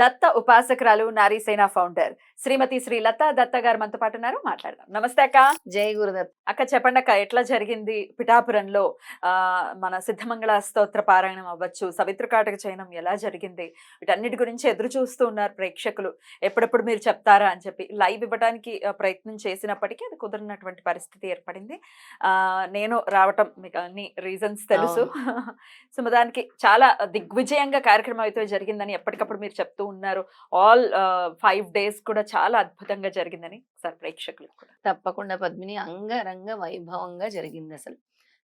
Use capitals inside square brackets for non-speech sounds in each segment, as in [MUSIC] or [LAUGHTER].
దత్త ఉపాసకురాలు నారీసేన ఫౌండర్ శ్రీమతి శ్రీ లతా దత్త గారు మనతో పాటు ఉన్నారు. మాట్లాడదాం. నమస్తే అక్క. జై గురుదత్. అక్క చెప్పండి అక్క ఎట్లా జరిగింది పిఠాపురంలో? ఆ మన సిద్ధమంగళ స్తోత్ర పారాయణం అవ్వచ్చు సవిత్రకాటక చయనం ఎలా జరిగింది? వీటన్నిటి గురించి ఎదురు చూస్తూ ఉన్నారు ప్రేక్షకులు. ఎప్పుడెప్పుడు మీరు చెప్తారా అని చెప్పి లైవ్ ఇవ్వడానికి ప్రయత్నం చేసినప్పటికీ అది కుదిరినటువంటి పరిస్థితి ఏర్పడింది. ఆ నేను రావటం మీకు అన్ని రీజన్స్ తెలుసు. సో దానికి చాలా దిగ్విజయంగా కార్యక్రమం అయితే జరిగిందని ఎప్పటికప్పుడు మీరు చెప్తూ ఉన్నారు. ఆల్ ఫైవ్ డేస్ కూడా చాలా అద్భుతంగా జరిగిందని సార్ ప్రేక్షకులకు కూడా. తప్పకుండా పద్మిని అంగరంగ వైభవంగా జరిగింది అసలు.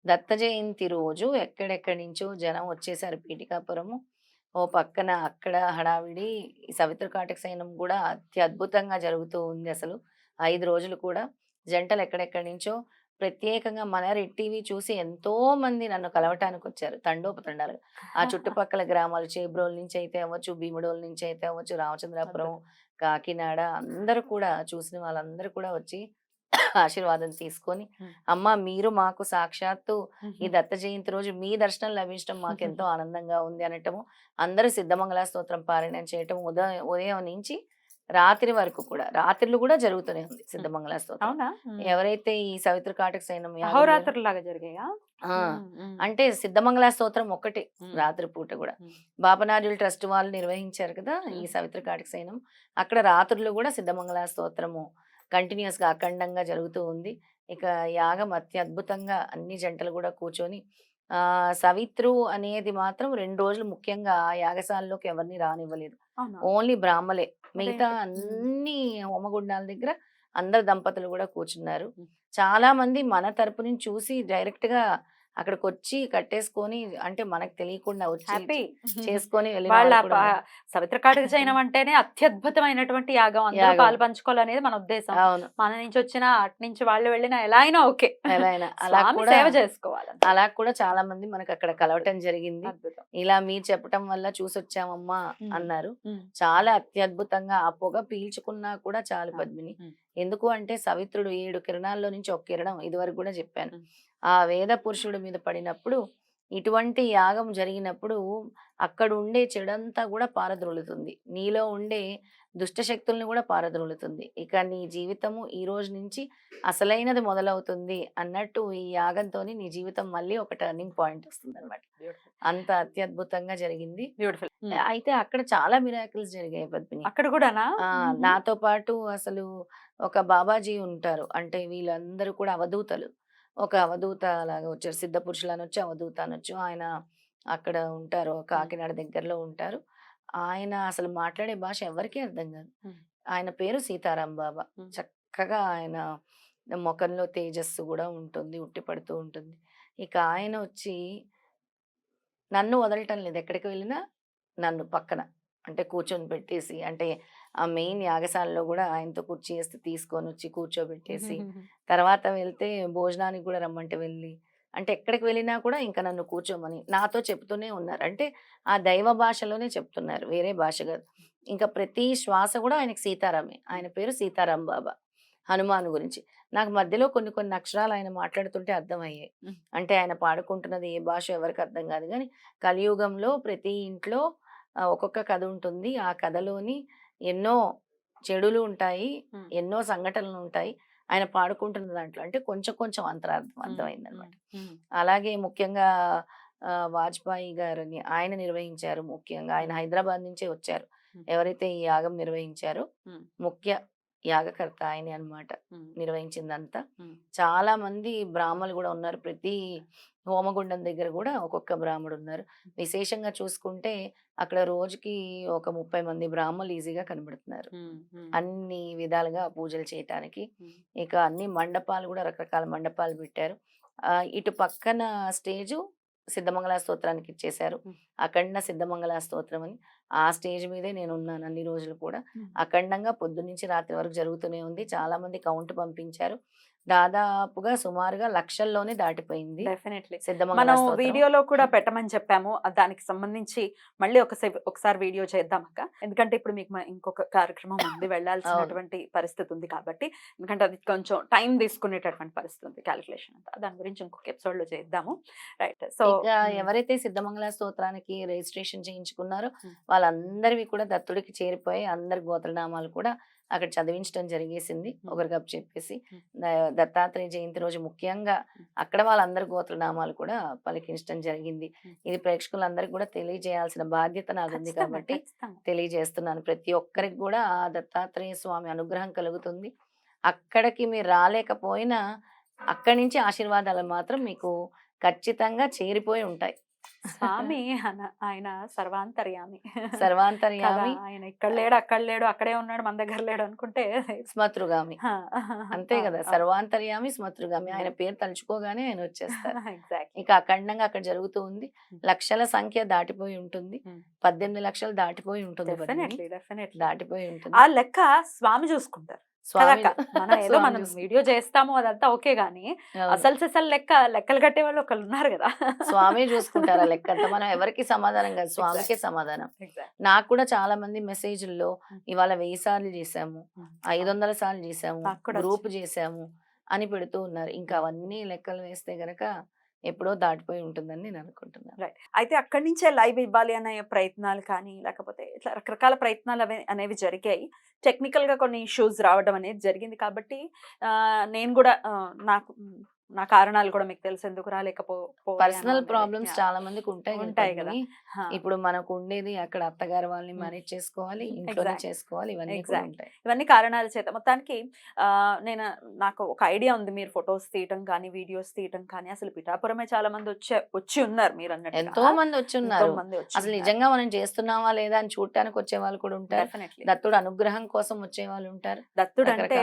దత్త జయంతి రోజు ఎక్కడెక్కడి నుంచో జనం వచ్చేసారు పీఠికాపురము. ఓ పక్కన అక్కడ హడావిడి సవిత్ర కాటక సైనం కూడా అత్యద్భుతంగా జరుగుతూ ఉంది అసలు. ఐదు రోజులు కూడా. జంటలు ఎక్కడెక్కడి నుంచో ప్రత్యేకంగా మన రెడ్ టీవీ చూసి ఎంతో మంది నన్ను కలవటానికి వచ్చారు తండోపతండాలు ఆ [LAUGHS] చుట్టుపక్కల గ్రామాలు చేబ్రోల్ నుంచి అయితే అవ్వచ్చు భీముడోల్ నుంచి అయితే అవ్వచ్చు రామచంద్రాపురం కాకినాడ అందరూ కూడా చూసిన వాళ్ళందరూ కూడా వచ్చి [CLEARS THROAT] ఆశీర్వాదం తీసుకొని. అమ్మ మీరు మాకు సాక్షాత్తు ఈ దత్త జయంతి రోజు మీ దర్శనం లభించడం మాకు ఎంతో [LAUGHS] ఆనందంగా ఉంది అనటము అందరూ సిద్ధమంగళ స్తోత్రం పారాయణం చేయటం ఉదయం ఉదయం నుంచి రాత్రి వరకు కూడా. రాత్రులు కూడా జరుగుతూనే ఉంది సిద్ధమంగళ స్తోత్రం. అవునా? ఎవరైతే ఈ సవిత్ర కాటక సైనం యాగం అహోరాత్రులు లాగా జరిగాయా అంటే సిద్ధమంగళ స్తోత్రం ఒక్కటే రాత్రి పూట కూడా. మ్మ్. బాపనార్యుల ట్రస్ట్ వాళ్ళు నిర్వహించారు కదా ఈ. సవిత్ర కాటక సైనం. అక్కడ రాత్రులు కూడా సిద్ధమంగళ స్తోత్రము కంటిన్యూస్గా అఖండంగా జరుగుతూ ఉంది. ఇక యాగం అత్యద్భుతంగా అన్ని జంటలు కూడా కూర్చొని ఆ సవిత్రు అనేది మాత్రం రెండు రోజులు ముఖ్యంగా ఆ యాగశాలలోకి ఎవరిని రానివ్వలేదు? ఓన్లీ బ్రాహ్మలే మిగతా. అన్ని హోమగుండాల దగ్గర అందరు దంపతులు కూడా కూర్చున్నారు. చాలా మంది మన తరపు నుంచి చూసి డైరెక్ట్గా అక్కడికి వచ్చి కట్టేసుకొని అంటే మనకు తెలియకుండా వచ్చి చేసుకొని. సవిత్ర కాటక చైనం అంటేనే అత్యద్భుతమైనటువంటి యాగం. అందరూ యాగం. పాలు పంచుకోవాలనేది మన ఉద్దేశం. అవును. మన నుంచి వచ్చినా అటు నుంచి వాళ్ళు వెళ్ళినా ఎలా అయినా ఓకే. ఎలా అయినా [LAUGHS] అలా కూడా సేవ చేసుకోవాలి అలా కూడా చాలా మంది మనకు అక్కడ కలవటం జరిగింది. ఇలా మీరు చెప్పటం వల్ల చూసొచ్చామమ్మా మ్మ్. అన్నారు. చాలా అత్యద్భుతంగా ఆ పొగ పీల్చుకున్నా కూడా చాలు పద్మిని. ఎందుకు అంటే సవిత్రుడు ఏడు కిరణాల్లో నుంచి ఒక కిరణం ఇదివరకు కూడా చెప్పాను. ఆ వేద పురుషుడి మీద పడినప్పుడు ఇటువంటి యాగం జరిగినప్పుడు అక్కడ ఉండే చెడంతా కూడా పారద్రోలుతుంది. నీలో ఉండే దుష్ట శక్తుల్ని కూడా పారద్రోలుతుంది. ఇక నీ జీవితము ఈ రోజు నుంచి అసలైనది మొదలవుతుంది అన్నట్టు ఈ యాగంతో నీ జీవితం మళ్ళీ ఒక టర్నింగ్ పాయింట్ వస్తుంది అనమాట అంత అత్యద్భుతంగా జరిగింది. బ్యూటిఫుల్ అయితే అక్కడ చాలా మిరాకిల్స్ జరిగాయి పద్మిని. అక్కడ కూడానా? ఆ మ్మ్. నాతో పాటు అసలు ఒక బాబాజీ ఉంటారు. అంటే వీళ్ళందరూ కూడా అవధూతలు. ఒక అవధూత లాగా వచ్చారు. సిద్ధ పురుషులు అనొచ్చు అవధూత అనొచ్చు ఆయన అక్కడ ఉంటారు. కాకినాడ దగ్గరలో ఉంటారు. ఆయన అసలు మాట్లాడే భాష ఎవరికీ అర్థం కాదు. ఆయన పేరు సీతారాం బాబా. చక్కగా ఆయన ముఖంలో తేజస్సు కూడా ఉంటుంది. ఉట్టిపడుతూ ఉంటుంది. ఇక ఆయన వచ్చి నన్ను వదలటం లేదు. ఎక్కడికి వెళ్ళినా నన్ను పక్కన. అంటే కూర్చొని పెట్టేసి అంటే ఆ మెయిన్ యాగశాలలో కూడా ఆయనతో కుర్చీ వేస్తే తీసుకొని వచ్చి కూర్చోబెట్టేసి [LAUGHS] తర్వాత వెళ్తే భోజనానికి కూడా రమ్మంటే వెళ్ళి అంటే ఎక్కడికి వెళ్ళినా కూడా ఇంకా నన్ను కూర్చోమని నాతో చెప్తూనే ఉన్నారు. అంటే ఆ దైవ భాషలోనే చెప్తున్నారు వేరే భాష కాదు. ఇంకా ప్రతి శ్వాస కూడా ఆయనకి సీతారామే. ఆయన పేరు సీతారాం బాబా హనుమాన్ గురించి. నాకు మధ్యలో కొన్ని కొన్ని అక్షరాలు ఆయన మాట్లాడుతుంటే అర్థమయ్యాయి. అంటే ఆయన పాడుకుంటున్నది ఏ భాష ఎవరికి అర్థం కాదు. కానీ కలియుగంలో ప్రతి ఇంట్లో ఒక్కొక్క కథ ఉంటుంది ఆ కథలోని ఎన్నో చెడులు ఉంటాయి. ఎన్నో సంఘటనలు ఉంటాయి ఆయన పాడుకుంటున్న దాంట్లో అంటే కొంచెం కొంచెం అంతరార్థం అర్థమైంది అనమాట. అలాగే ముఖ్యంగా వాజ్పేయి గారిని ఆయన నిర్వహించారు ముఖ్యంగా ఆయన హైదరాబాద్ నుంచే వచ్చారు. ఎవరైతే ఈ యాగం నిర్వహించారో. ముఖ్య యాగకర్త ఆయనే అన్నమాట మ్మ్. నిర్వహించిందంతా. చాలా మంది బ్రాహ్మలు కూడా ఉన్నారు ప్రతి హోమగుండం దగ్గర కూడా ఒక్కొక్క బ్రాహ్మడు ఉన్నారు విశేషంగా చూసుకుంటే అక్కడ రోజుకి ఒక ముప్పై మంది బ్రాహ్మలు ఈజీగా కనబడుతున్నారు. అన్ని విధాలుగా పూజలు చేయటానికి. ఇక అన్ని మండపాలు కూడా రకరకాల మండపాలు పెట్టారు ఆ, ఇటు పక్కన స్టేజు సిద్ధమంగళ స్తోత్రానికి ఇచ్చేశారు. అఖండ సిద్ధమంగళ స్తోత్రం అని ఆ స్టేజ్ మీదే నేను ఉన్నాను అన్ని రోజులు కూడా. అఖండంగా పొద్దున్నుంచి రాత్రి వరకు జరుగుతూనే ఉంది. చాలా మంది కౌంట్ పంపించారు. దాదాపుగా సుమారుగా లక్షల్లోనే దాటిపోయింది. డెఫినెట్లీ. మనం. వీడియోలో కూడా పెట్టమని చెప్పాము. దానికి సంబంధించి మళ్ళీ ఒకసారి ఒకసారి వీడియో చేద్దాం అక్క. ఎందుకంటే ఇప్పుడు మీకు ఇంకొక కార్యక్రమం ఉంది. వెళ్ళాల్సినటువంటి పరిస్థితి ఉంది కాబట్టి. ఎందుకంటే అది కొంచెం టైం తీసుకునేటటువంటి పరిస్థితి ఉంది క్యాలిక్యులేషన్ అంతా. దాని గురించి ఇంకొక ఎపిసోడ్లో చేద్దాము. రైట్. సో ఎవరైతే సిద్ధమంగళ స్తోత్రానికి రిజిస్ట్రేషన్ చేయించుకున్నారో. వాళ్ళందరివి కూడా దత్తుడికి చేరిపోయి అందరి గోత్రనామాలు కూడా అక్కడ చదివించడం జరిగేసింది. Hmm. ఒకరికప్పు చెప్పేసి దత్తాత్రేయ జయంతి రోజు ముఖ్యంగా. అక్కడ వాళ్ళందరి గోత్రనామాలు కూడా పలికించడం జరిగింది. ఇది ప్రేక్షకులందరికీ కూడా తెలియజేయాల్సిన బాధ్యత నాది ఉంది కాబట్టి తెలియజేస్తున్నాను. ప్రతి ఒక్కరికి కూడా ఆ దత్తాత్రేయ స్వామి అనుగ్రహం కలుగుతుంది. అక్కడికి మీరు రాలేకపోయినా అక్కడి నుంచి ఆశీర్వాదాలు మాత్రం మీకు ఖచ్చితంగా చేరిపోయి ఉంటాయి. స్వామి [LAUGHS] ఆయన సర్వాంతర్యామి. సర్వాంతర్యామి. ఆయన ఇక్కడ లేడు అక్కడ లేడు అక్కడే ఉన్నాడు మన దగ్గర లేడు అనుకుంటే స్మతృగామి. అంతే కదా. సర్వాంతర్యామి స్మతృగామి. ఆయన పేరు తలుచుకోగానే ఆయన వచ్చేస్తారు. [LAUGHS] ఇక అఖండంగా అక్కడ జరుగుతూ ఉంది. లక్షల సంఖ్య దాటిపోయి ఉంటుంది. పద్దెనిమిది లక్షలు దాటిపోయి ఉంటుంది దాటిపోయి ఉంటుంది. ఆ లెక్క స్వామి చూసుకుంటారు. [LAUGHS] ఏదో స్వామి మనం చూసుకుంటారు. వీడియో చేస్తాము అదంతా ఓకే గానీ. అసలు సిసలు లెక్క లెక్కలు కట్టే వాళ్ళు ఒకళ్ళు ఉన్నారు కదా. స్వామి చూసుకుంటారు [LAUGHS] లెక్క? మనం ఎవరికి సమాధానం కాదు. స్వామికే సమాధానం. నాకు కూడా చాలా మంది మెసేజ్ల్లో. ఇవాళ వెయ్యి సార్లు చేసాము ఐదు వందల సార్లు చేసాము గ్రూప్ చేసాము అని పెడుతూ ఉన్నారు. ఇంకా అవన్నీ లెక్కలు వేస్తే గనక ఎప్పుడో దాటిపోయి ఉంటుందని నేను అనుకుంటున్నాను. రైట్ అయితే అక్కడి నుంచే లైవ్ ఇవ్వాలి అనే ప్రయత్నాలు కానీ లేకపోతే ఇట్లా రకరకాల ప్రయత్నాలు అవి అనేవి జరిగాయి. టెక్నికల్గా కొన్ని ఇష్యూస్ రావడం అనేది జరిగింది కాబట్టి నేను కూడా నాకు నా కారణాలు కూడా మీకు తెలుసు ఎందుకు రాలేకపో పర్సనల్. ప్రాబ్లమ్స్. చాలా మందికి ఉంటాయి ఉంటాయి కదా. ఇప్పుడు మనకు ఉండేది అక్కడ అత్తగారు వాళ్ళని. మేనేజ్ చేసుకోవాలి Exactly. చేసుకోవాలి ఇవన్నీ ఇవన్నీ కారణాల చేత మొత్తానికి నేను నాకు ఒక ఐడియా ఉంది మీరు ఫొటోస్ తీయటం కానీ వీడియోస్ తీయటం కానీ అసలు పిఠాపురమే చాలా మంది వచ్చే వచ్చి ఉన్నారు మీరు అన్నట్టు ఎంతో మంది వచ్చి ఉన్నారు అసలు నిజంగా మనం చేస్తున్నావా లేదా అని చూడటానికి వచ్చే వాళ్ళు కూడా ఉంటారు దత్తుడు అనుగ్రహం కోసం వచ్చే వాళ్ళు ఉంటారు దత్తుడు అంటే.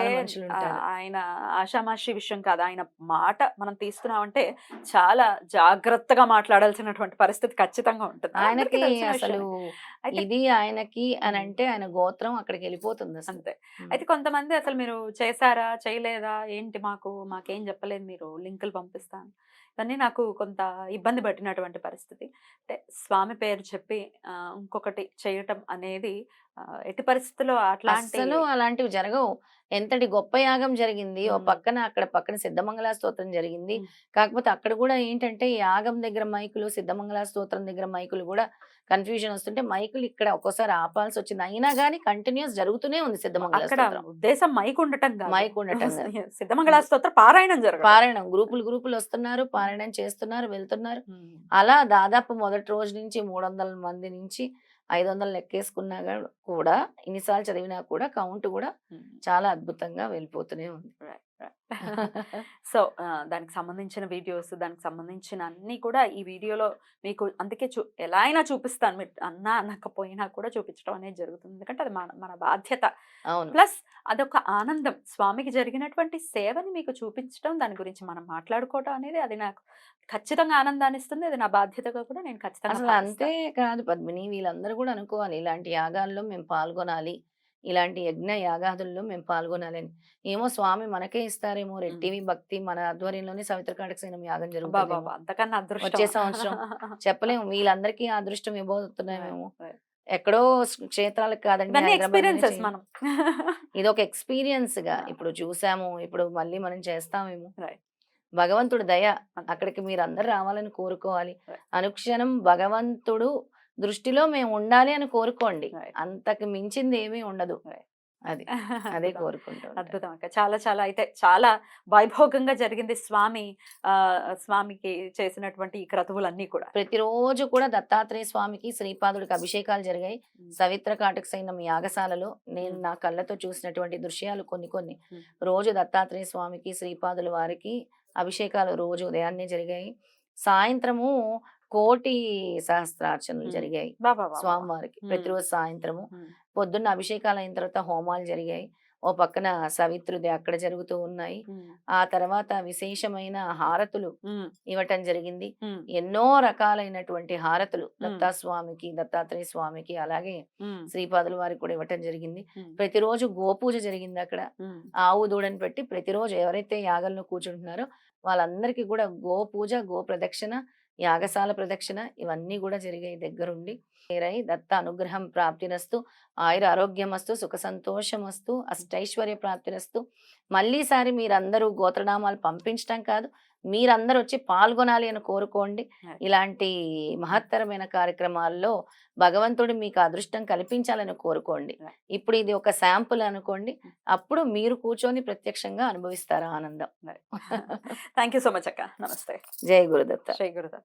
ఆయన ఆషామాషి విషయం కాదు ఆయన మాట మనం తీస్తున్నామంటే చాలా జాగ్రత్తగా మాట్లాడాల్సినటువంటి పరిస్థితి ఖచ్చితంగా ఉంటుంది. ఆయనకి అసలు ఇది ఆయనకి అని. అంటే ఆయన గోత్రం అక్కడికి వెళ్ళిపోతుంది అంతే. అయితే కొంతమంది అసలు మీరు చేశారా? చేయలేదా? ఏంటి మాకు? మాకేం చెప్పలేదు మీరు? లింకులు పంపిస్తాను ఇవన్నీ నాకు కొంత ఇబ్బంది పట్టినటువంటి పరిస్థితి. అంటే స్వామి పేరు చెప్పి ఇంకొకటి చేయటం అనేది ఎట్టి పరిస్థితుల్లో అట్లాంటి అసలు అలాంటివి జరగవు. ఎంతటి గొప్ప యాగం జరిగింది ఓ. పక్కన అక్కడ పక్కన సిద్ధమంగళ స్తోత్రం జరిగింది. కాకపోతే అక్కడ కూడా ఏంటంటే ఈ యాగం దగ్గర మైకులు సిద్ధమంగళ స్తోత్రం దగ్గర మైకులు కూడా కన్ఫ్యూజన్ వస్తుంటే మైకులు ఇక్కడ ఒక్కోసారి ఆపాల్సి వచ్చింది. అయినా కానీ కంటిన్యూస్ జరుగుతూనే ఉంది సిద్ధమంగళ స్తోత్రం. ఉద్దేశం మైక్ ఉండటం మైక్ ఉండటం. [LAUGHS] సిద్ధమంగళ స్తోత్ర పారాయణం జరగదు పారాయణం గ్రూపులు గ్రూపులు వస్తున్నారు పారాయణం చేస్తున్నారు వెళ్తున్నారు. అలా దాదాపు మొదటి రోజు నుంచి మూడు వందల మంది నుంచి ఐదు వందలు లెక్కేసుకున్నా కూడా ఇన్నిసార్లు చదివినా కూడా కౌంట్ కూడా చాలా అద్భుతంగా వెళ్ళిపోతూనే ఉంది. [LAUGHS] సో దానికి సంబంధించిన వీడియోస్ దానికి సంబంధించిన అన్ని కూడా ఈ వీడియోలో మీకు అందుకే చూ ఎలా అయినా చూపిస్తాను. మీరు అన్నా అనకపోయినా కూడా చూపించడం అనేది జరుగుతుంది. ఎందుకంటే అది మన మన బాధ్యత. ప్లస్ అదొక ఆనందం. స్వామికి జరిగినటువంటి సేవని మీకు చూపించడం దాని గురించి మనం మాట్లాడుకోవడం అనేది అది నాకు ఖచ్చితంగా ఆనందాన్ని ఇస్తుంది. అది నా బాధ్యతగా కూడా నేను ఖచ్చితంగా అంతే కాదు పద్మిని. వీళ్ళందరూ కూడా అనుకోవాలి. ఇలాంటి యాగాల్లో మేము పాల్గొనాలి. ఇలాంటి యజ్ఞ యాగాదుల్లో మేము పాల్గొనాలి అని ఏమో స్వామి మనకే ఇస్తారేమో రెడ్ మ్మ్. టీవీ భక్తి మన ఆధ్వర్యంలోనే సవిత్ర కాటకసేనం యాగం జరుగుతుంది వచ్చే సంవత్సరం. చెప్పలేము వీళ్ళందరికీ అదృష్టం ఇవ్వబోతున్నామేమో. ఎక్కడో క్షేత్రాలకు కాదండి ఇది ఒక ఎక్స్పీరియన్స్గా. ఇప్పుడు చూసాము ఇప్పుడు మళ్ళీ మనం చేస్తామేమో. భగవంతుడు దయ. అక్కడికి మీరు అందరు రావాలని కోరుకోవాలి. అనుక్షణం భగవంతుడు దృష్టిలో మేము ఉండాలి అని కోరుకోండి. అంతకు మించింది ఏమీ ఉండదు. అది [LAUGHS] అదే. కోరుకుంటాం అద్భుతం అక్క చాలా చాలా అయితే చాలా వైభోగంగా జరిగింది స్వామి ఆ స్వామికి చేసినటువంటి ఈ క్రతువులన్నీ కూడా ప్రతిరోజు కూడా దత్తాత్రేయ స్వామికి శ్రీపాదుడికి అభిషేకాలు జరిగాయి. సవిత్ర కాటక సైన్యం యాగశాలలో నేను. నా కళ్ళతో చూసినటువంటి దృశ్యాలు కొన్ని కొన్ని. రోజు దత్తాత్రేయ స్వామికి శ్రీపాదుల వారికి అభిషేకాలు రోజు ఉదయాన్నే జరిగాయి సాయంత్రము కోటి సహస్రార్చనలు. జరిగాయి. స్వామివారికి. ప్రతిరోజు సాయంత్రము. పొద్దున్న అభిషేకాలు అయిన తర్వాత హోమాలు జరిగాయి. ఓ పక్కన సవిత్రుది అక్కడ జరుగుతూ ఉన్నాయి. ఆ తర్వాత విశేషమైన హారతులు ఇవ్వటం జరిగింది. ఎన్నో రకాలైనటువంటి హారతులు. దత్తాస్వామికి దత్తాత్రేయ స్వామికి అలాగే శ్రీపాదుల వారికి కూడా ఇవ్వటం జరిగింది. ప్రతిరోజు గోపూజ జరిగింది అక్కడ. ఆవు దూడని పెట్టి ప్రతిరోజు ఎవరైతే యాగంలో కూర్చుంటున్నారో వాళ్ళందరికీ కూడా గో పూజ గో ప్రదక్షిణ యాగశాల ప్రదక్షిణ ఇవన్నీ కూడా జరిగాయి దగ్గరుండి. చేరాయి దత్త అనుగ్రహం ప్రాప్తినస్తు ఆయుర ఆరోగ్యమస్తు సుఖ సంతోషమస్తు అష్టైశ్వర్య ప్రాప్తినస్తు మళ్ళీసారి మీరందరూ గోత్రనామాలు పంపించడం కాదు మీరందరూ వచ్చి పాల్గొనాలి అని కోరుకోండి. ఇలాంటి మహత్తరమైన కార్యక్రమాల్లో భగవంతుడు మీకు అదృష్టం కల్పించాలని కోరుకోండి. ఇప్పుడు ఇది ఒక శాంపుల్ అనుకోండి. అప్పుడు మీరు కూర్చొని ప్రత్యక్షంగా అనుభవిస్తారు ఆనందం. [LAUGHS] థ్యాంక్ యూ సో మచ్ అక్క. నమస్తే. జై గురుదత్త. జై గురుదత్త.